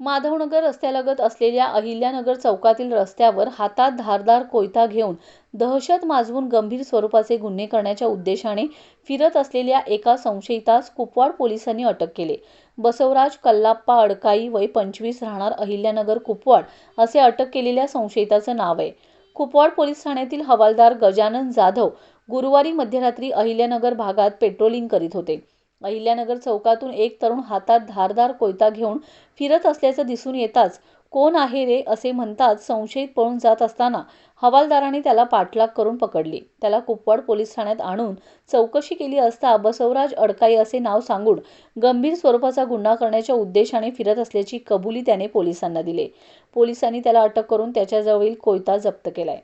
माधवनगर रस्त्यालगत असलेल्या अहिल्यानगर चौकातील रस्त्यावर हातात धारदार कोयता घेऊन दहशत माजवून गंभीर स्वरूपाचे गुन्हे करण्याच्या उद्देशाने फिरत असलेल्या एका संशयितास कुपवाड पोलिसांनी अटक केले. बसवराज कल्लाप्पा अडकाई वय पंचवीस राहणार अहिल्यानगर कुपवाड असे अटक केलेल्या संशयिताचं नाव आहे. कुपवाड पोलीस ठाण्यातील हवालदार गजानन जाधव गुरुवारी मध्यरात्री अहिल्यानगर भागात पेट्रोलिंग करीत होते. अहिल्यानगर चौकातून एक तरुण हातात धारदार कोयता घेऊन फिरत असल्याचं दिसून येताच कोण आहे रे? असे म्हणताच संशयित पळून जात असताना हवालदाराने त्याला पाठलाग करून पकडले. त्याला कुपवाड पोलीस ठाण्यात आणून चौकशी केली असता बसवराज अडकाई असे नाव सांगून गंभीर स्वरूपाचा गुन्हा करण्याच्या उद्देशाने फिरत असल्याची कबुली त्याने पोलिसांना दिले. पोलिसांनी त्याला अटक करून त्याच्याजवळील कोयता जप्त केलाय.